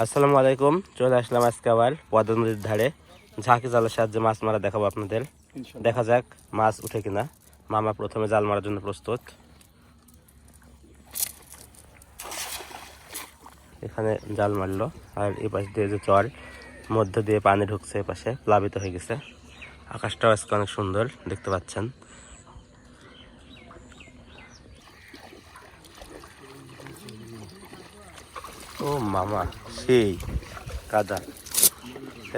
আসসালামু আলাইকুম চলে আসলাম আজকে আবার পদ্মা নদীর ধারে। ঝাঁকি জালের সাহায্যে মাছ মারা দেখাবো আপনাদের। দেখা যাক মাছ উঠে কিনা। মামা প্রথমে জাল মারার জন্য প্রস্তুত। এখানে জাল মারলো আর এই পাশ দিয়ে যে চর মধ্য দিয়ে পানি ঢুকছে এ পাশে প্লাবিত হয়ে গেছে। আকাশটাও আজকে অনেক সুন্দর দেখতে পাচ্ছেন। ও মামা সেই কাদা।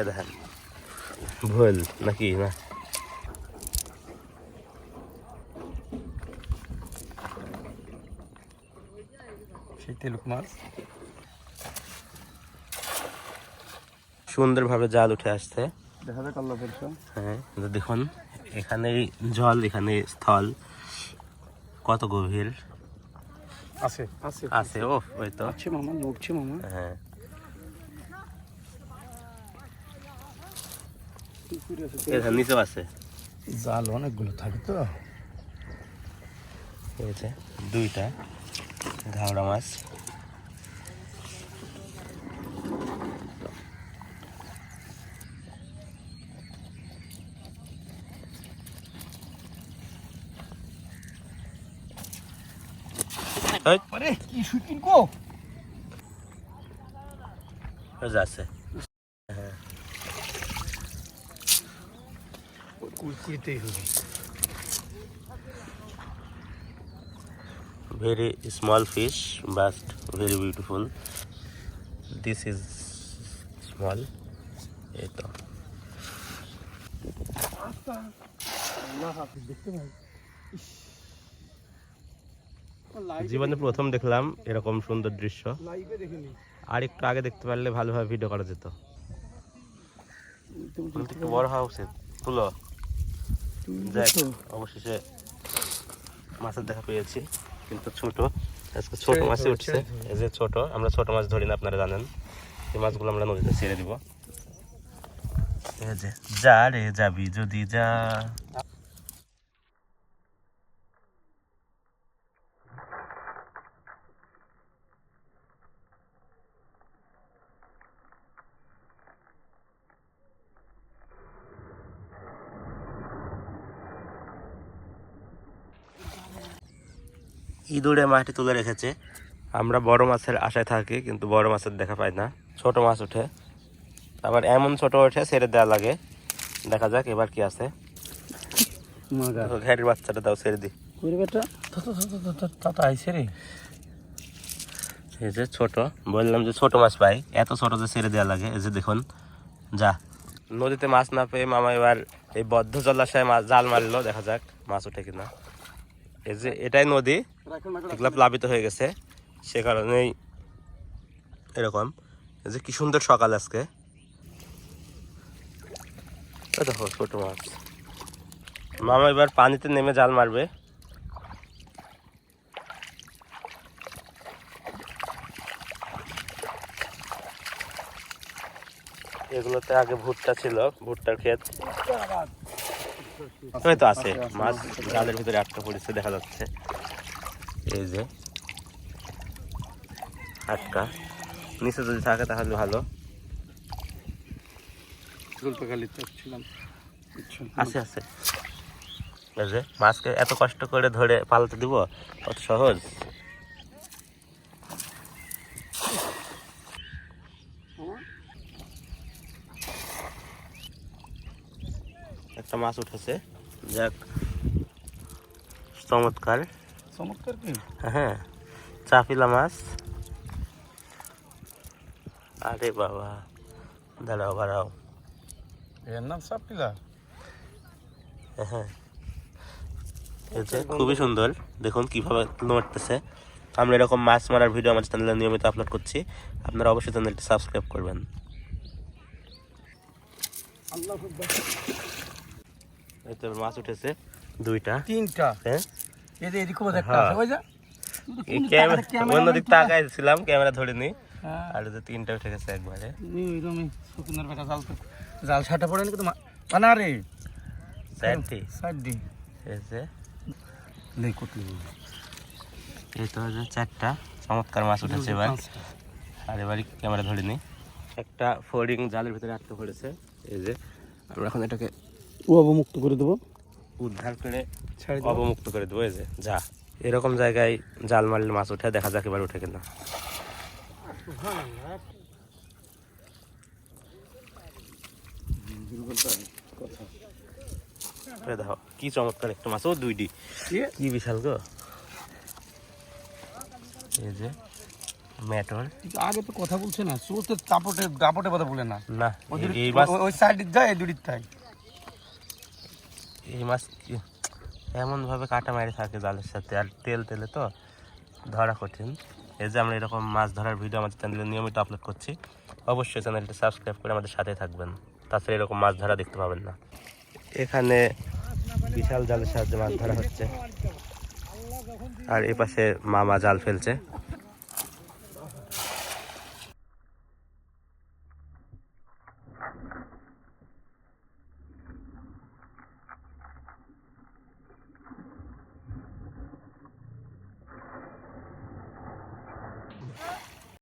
দেখেন ভুল নাকি? না। সুন্দরভাবে জাল উঠে আসছে। হ্যাঁ দেখুন এখানে জল এখানে স্থল। কত গভীর। আছে। আছে। আছে ও ওই তো। আছে মামা নড়ছে মামা। হ্যাঁ। নিচেও আছে। জাল অনেকগুলো থাকে তো। হয়েছে দুইটা ঘাওড়া মাছ। আরে কি শুটিং গো ওই যে আছে কুড়কুড়িতেই হবে very small fish but very beautiful this is small এই তো আল্লাহ হাফিজ দেখতে ভাই জীবনে প্রথম দেখলাম এরকম সুন্দর দৃশ্য। আর একটু আগে দেখতে পারলে ভালোভাবে ভিডিও করা যেত। একটু বড় হওয়া উচিত তুলো। অবশেষে মাছের দেখা পেয়েছি। কিন্তু ছোট। আজকে ছোট মাছই উঠছে। এই যে ছোট আমরা ছোট মাছ ধরি না আপনারা জানেন। এই মাছগুলো আমরা নদীতে ছেড়ে দিব। এই যে যা রে যাবি যদি যা। ইঁদুরে মাটি তুলে রেখেছে। আমরা বড় মাছের আশায় থাকি কিন্তু বড় মাছের দেখা পাই না। ছোট মাছ ওঠে। আবার এমন ছোট ওঠে ছেড়ে দেওয়া লাগে। দেখা যাক এবার কি আছে। ঘেরের বাচ্চাটা দাও ছেড়ে দি। এই যে ছোট বললাম যে ছোট মাছ পাই। এত ছোট যে ছেড়ে দেওয়া লাগে। এই যে দেখুন যা। নদীতে মাছ না পেয়ে মামা এবার এই বদ্ধ জলাশয়ে মাছ জাল মারলো। দেখা যাক মাছ ওঠে কিনা। এই যে এটাই নদী, এগুলা প্লাবিত হয়ে গেছে। সে কারণেই এরকম। এই যে কি সুন্দর সকাল আজকে। দেখো ছোট মাছ। মামা এবার পানিতে নেমে জাল মারবে। এগুলোতে আগে ভুট্টা ছিল, ভুট্টার ক্ষেত। ওই তো আছে মাছ জালের ভিতরে আটকা পড়েছে দেখা যাচ্ছে। এই যে আটকা নিচে যদি থাকে তাহলে ভালো? আছে আছে। এই যে মাছকে এত কষ্ট করে ধরে পালাতে দিব কত সহজ। একটা মাছ উঠেছে। যাক চমৎকার। চমৎকার কি? হ্যাঁ চাপিলা মাছ। আরে বাবা দাঁড়াও দাঁড়াও এর নাম সাপিলা হ্যাঁ। এই যে খুবই সুন্দর। দেখুন কীভাবে নড়তেছে। আমরা এরকম মাছ মারার ভিডিও আমার চ্যানেলে নিয়মিত আপলোড করছি। আপনারা অবশ্যই চ্যানেলটি সাবস্ক্রাইব করবেন। আল্লাহ এই তো মাছ উঠেছে। দুইটা। তিনটা। হ্যাঁ? এদের এদিকে বোধ একটা হ্যাঁ। আছে ওই যা। ক্যামেরা অন্য দিক তাকাইছিলাম ক্যামেরা ধরিনি হ্যাঁ। আর এই যে তিনটা উঠে গেছে একবারে। ওইরকমই শুকনার বেটা জাল তো জাল ছাটা পড়ে কিন্তু না রে চারটি সাইড এই যে। নেই কতলি এই তো চারটা। চমৎকার মাছ উঠেছে এবার। পাঁচটা। পারিবারিক ক্যামেরা ধরিনি একটা ফোর্ডিং জালের ভিতরে আটকে পড়েছে। এই যে আমরা এখন এটাকে অবমুক্ত করে দেবো। উদ্ধার করে ছেড়ে অবমুক্ত করে দেবো এই যে যা। এরকম জায়গায় জাল মারলে মাছ উঠে দেখা যাক এবার উঠে কিনা। এই দেখো কি চমৎকার একটা মাছ ও দুইটি কি? বিশাল গো। এই যে ম্যাটর আগে তো কথা বলছে না শুধু তো চাপটে দাপটে কথা বলে না। না ওই সাইডে যায় দুটির তাই। এই মাছ কি- এমন ভাবে কাটা মারি থাকে জালের সাথে, আর তেল তেলে তো ধরা কঠিন। এই যে আমরা এরকম মাছ ধরার ভিডিও আমাদের চ্যানেলে নিয়মিত আপলোড করছি, অবশ্যই চ্যানেলটি সাবস্ক্রাইব করে আমাদের সাথে থাকবেন। তাছাড়া এরকম মাছ ধরা দেখতে পাবেন না। এখানে বিশাল জালের সাহায্যে মাছ ধরা হচ্ছে। আর এ পাশে মামা জাল ফেলছে।